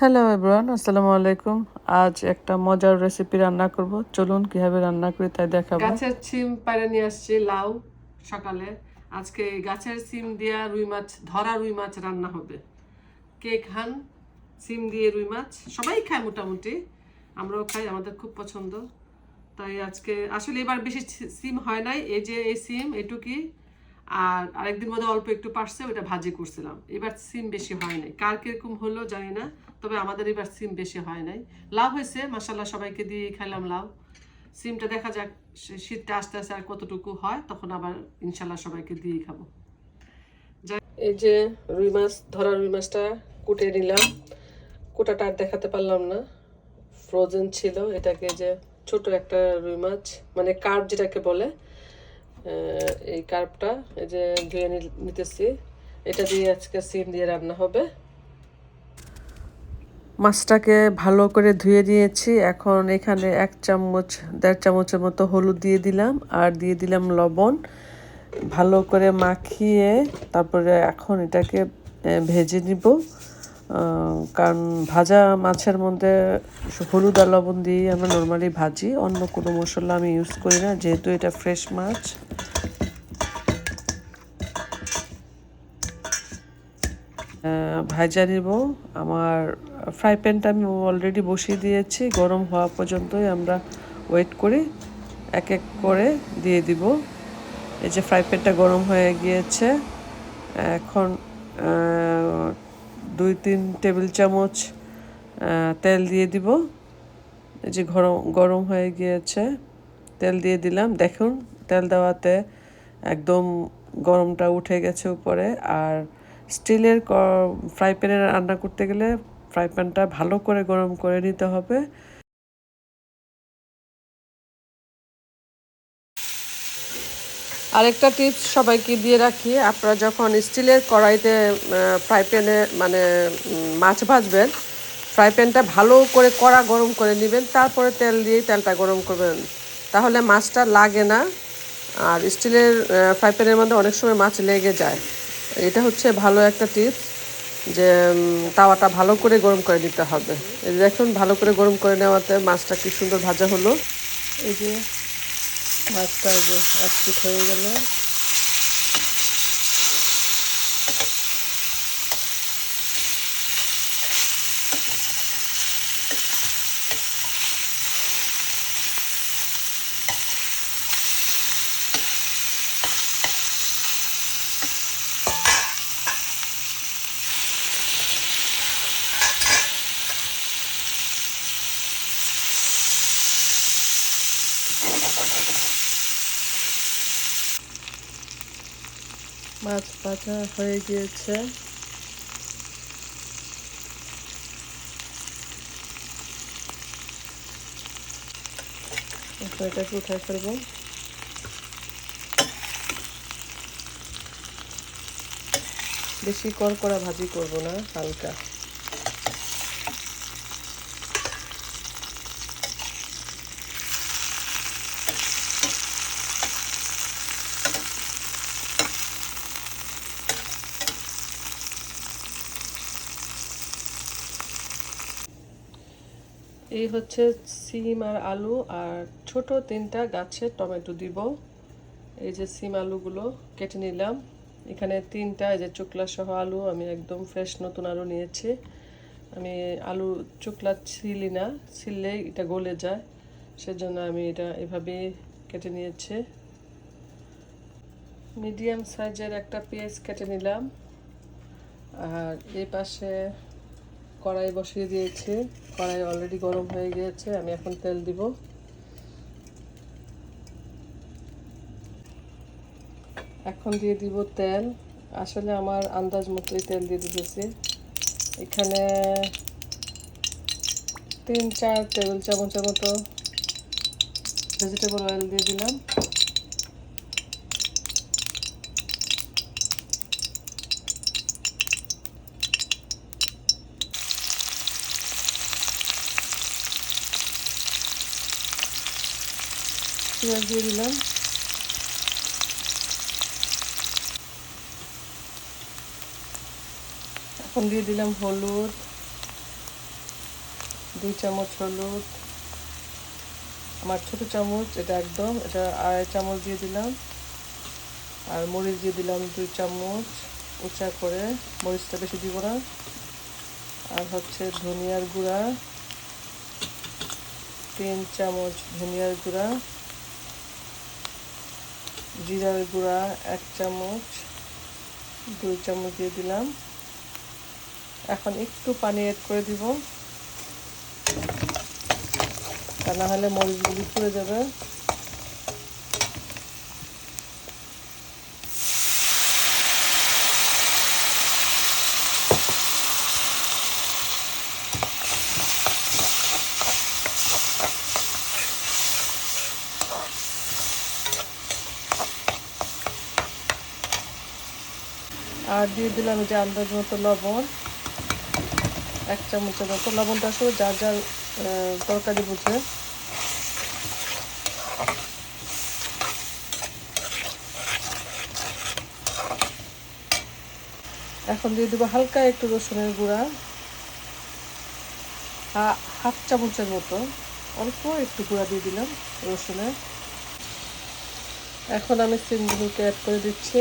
Hello everyone আসসালামু আলাইকুম আজ একটা মজার রেসিপি রান্না করব। চলুন কীভাবে রান্না করি তাই দেখাবো। গাছের সিম পাড়ে নিয়ে আসছি লাউ সকালে। আজকে গাছের সিম দিয়া রুই মাছ, ধরা রুই মাছ রান্না হবে। কে খান সিম দিয়ে রুই মাছ? সবাই খায় মোটামুটি। আমরাও খাই, আমাদের খুব পছন্দ। তাই আজকে, আসলে এবার বেশি সিম হয় নাই। এই যে এই সিম, এটুকি। আর আরেকদিন মধ্যে অল্প একটু পারছে ওটা ভাজি করছিলাম। এবার সিম বেশি হয় নাই। কার কীরকম হলো জানি না। তবে আমাদের এবার সিম বেশি হয় নাই। লাভ হয়েছে মাসাল্লাহ সবাইকে দিয়ে খাইলাম লাউ। সিমটা দেখা যাক শীতটা আস্তে আস্তে আর কতটুকু হয়, তখন আবার ইনশাল্লাহ সবাইকে দিয়ে খাব। এই যে রুই মাছ, ধরা রুই মাছটা কুটে নিলাম। কুটাটা আর দেখাতে পারলাম না। ফ্রোজেন ছিল, এটাকে যে ছোট একটা রুই মাছ মানে কার্প যেটাকে বলে এই কার্পটা এই যে ধুয়ে নিতেছি। এটা দিয়ে আজকে সিম দিয়ে রান্না হবে। মাছটাকে ভালো করে ধুয়ে দিয়েছি এখন এখানে এক চামচ, দেড় চামচের মতো হলুদ দিয়ে দিলাম আর দিয়ে দিলাম লবণ। ভালো করে মাখিয়ে তারপরে এখন এটাকে ভেজে নিব। কারণ ভাজা মাছের মধ্যে হলুদ আর লবণ দিয়ে আমরা নর্মালি ভাজি। অন্য কোনো মশলা আমি ইউজ করি না, যেহেতু এটা ফ্রেশ মাছ। ভাজা নিব আমার ফ্রাই প্যানটা আমি অলরেডি বসিয়ে দিয়েছি। গরম হওয়া পর্যন্তই আমরা ওয়েট করি। এক এক করে দিয়ে দিব। এই যে ফ্রাই প্যানটা গরম হয়ে গিয়েছে। এখন দুই, তিন টেবিল চামচ তেল দিয়ে দিব। এই যে গরম গরম হয়ে গিয়েছে। তেল দিয়ে দিলাম। দেখুন, তেল দেওয়াতে একদম গরমটা উঠে গেছে উপরে। আর স্টিলের ফ্রাই প্যানে রান্না করতে গেলে ফ্রাই প্যানটা ভালো করে গরম করে নিতে হবে। আরেকটা টিপস সবাইকে দিয়ে রাখি, আপনারা যখন স্টিলের কড়াইতে ফ্রাই প্যানে মানে মাছ ভাজবেন, ফ্রাই প্যানটা ভালো করে কড়া গরম করে নেবেন, তারপরে তেল দিয়ে তেলটা গরম করবেন। তাহলে মাছটা লাগে না, আর স্টিলের ফ্রাই প্যানের মধ্যে অনেক সময় মাছ লেগে যায়। এটা হচ্ছে ভালো একটা টিপস যে তাওয়াটা ভালো করে গরম করে নিতে হবে। দেখুন, ভালো করে গরম করে নেওয়াতে মাছটা কি সুন্দর ভাজা হলো। এই যে মাছটা এক হয়ে গেল। মাছ ভাজা হয়ে গিয়েছে। এখন এটাকে উঠাই ফেলব। বেশি কড়কড়া ভাজি করব না হালকা। এই হচ্ছে সিম আর আলু, আর ছোট তিনটা গাছের টমেটো দিব। এই যে সিম আলুগুলো কেটে নিলাম। এখানে তিনটা, এই যে চুকলা সহ আলু, আমি একদম ফ্রেশ নতুন আলু নিয়েছি। আমি আলু চুকলা ছিলি না ছিললেই এটা গলে যায়। সেজন্য আমি এটা এভাবে কেটে নিয়েছি। মিডিয়াম সাইজের একটা পেঁয়াজ কেটে নিলাম। আর এই পাশে কড়াই বসিয়ে দিয়েছি। কড়াই অলরেডি গরম হয়ে গিয়েছে, আমি এখন তেল দিব। এখন দিয়ে দিব তেল। আসলে আমার আন্দাজ মতোই তেল দিয়ে দিতেছি। এখানে তিন, চার টেবিল চামচের মতো ভেজিটেবল অয়েল দিয়ে দিলাম। পেঁয়াজ দিয়ে দিলাম। এখন দিয়ে দিলাম হলুদ, দুই চামচ হলুদ। আমার ছোট চামচ, এটা একদম, এটা আড়াই চামচ দিয়ে দিলাম। আর মরিচ দিয়ে দিলাম দুই চামচ। উঁচা করে মরিচটা বেশি দিব না। আর হচ্ছে ধনিয়ার গুঁড়া, তিন চামচ ধনিয়ার গুঁড়া। জিরার গুঁড়া এক চামচ, দুই চামচ দিয়ে দিলাম। এখন একটু পানি অ্যাড করে দিব। তা না হলে মরিচগুলি পুড়ে যাবে। আর দিয়ে দিলাম যে আন্দাজ মতো লবণ, এক চামচের মতো। লবণটা আসলে যার যার তরকারি বুঝে এখন দিয়ে দেবো হালকা একটু রসুনের গুঁড়া হাফ চামচের মতো। অল্প একটু গুঁড়া দিয়ে দিলাম রসুনের। এখন আমি সিমগুলোকে অ্যাড করে দিচ্ছি।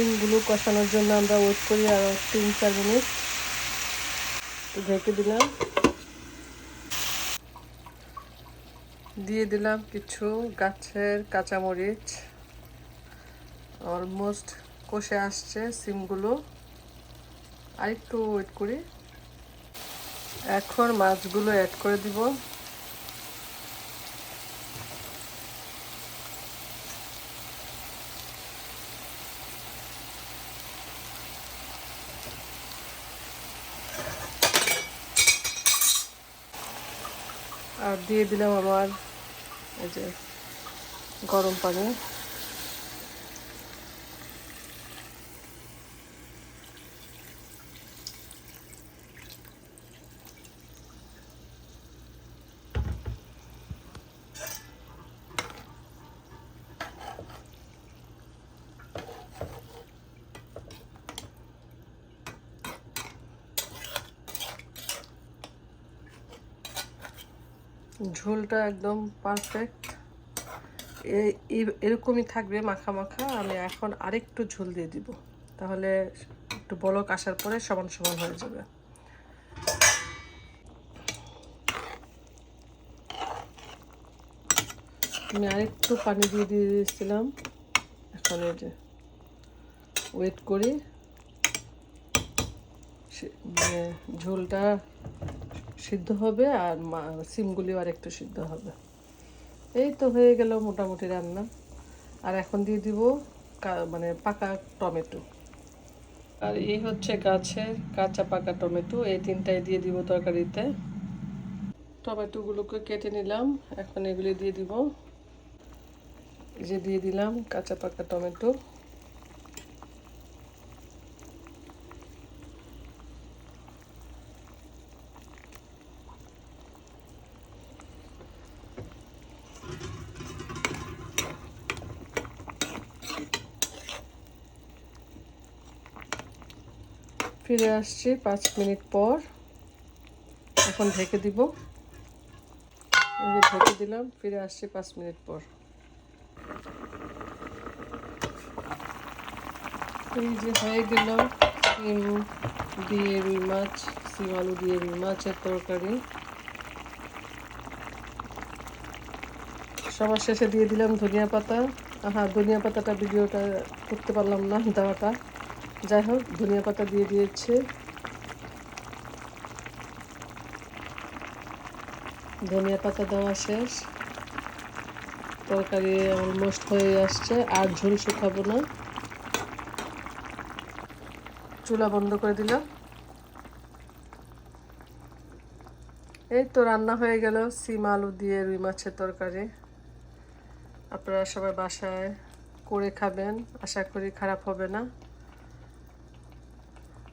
সিমগুলো কষানোর জন্য আমরা ওয়েট করি আরও তিন, চার মিনিট একটু ঢেকে দিলাম। দিয়ে দিলাম কিছু গাছের কাঁচামরিচ। অলমোস্ট কষে আসছে সিমগুলো। আরেকটু ওয়েট করি। এখন মাছগুলো অ্যাড করে দিব। আর দিয়ে দিলাম আমার এই যে গরম পানি। ঝোলটা একদম পারফেক্ট এরকমই থাকবে মাখা মাখা। আমি এখন আরেকটু ঝোল দিয়ে দিব। তাহলে একটু বলক আসার পরে সমান সমান হয়ে যাবে। আমি আরেকটু পানি দিয়ে দিয়ে দিয়েছিলাম। এখন এই যে ওয়েট করি। মানে ঝোলটা সিদ্ধ হবে আর সিমগুলিও আর একটু সিদ্ধ হবে। এই তো হয়ে গেল মোটামুটি রান্না। আর এখন দিয়ে দিব মানে পাকা টমেটো। আর এই হচ্ছে গাছের কাঁচা পাকা টমেটো এই তিনটাই দিয়ে দিব তরকারিতে। টমেটোগুলোকে কেটে নিলাম এখন এগুলি দিয়ে দিব। যে দিয়ে দিলাম কাঁচা পাকা টমেটো। ফিরে আসছি পাঁচ মিনিট পর। এখন ঢেকে দিব। ঢেকে দিলাম, ফিরে আসছি পাঁচ মিনিট পর। এই যে হয়ে গেল সিম দিয়ে রুই মাছ, সিম আলু দিয়ে রুই মাছের তরকারি। সবার শেষে দিয়ে দিলাম ধনিয়া পাতা। হ্যাঁ ধনিয়া পাতাটা ভিডিওটা করতে পারলাম না, দেওয়াটা। যাই হোক, ধনিয়া পাতা দিয়ে দিয়েছে। ধনিয়া পাতা দেওয়া শেষ। তরকারি অলমোস্ট হয়ে আসছে, আর ঝোল শুকাবো না। চুলা বন্ধ করে দিলাম। এই তো রান্না হয়ে গেল, সিম, আলু দিয়ে রুই মাছের তরকারি। আপনারা সবাই বাসায় করে খাবেন, আশা করি খারাপ হবে না।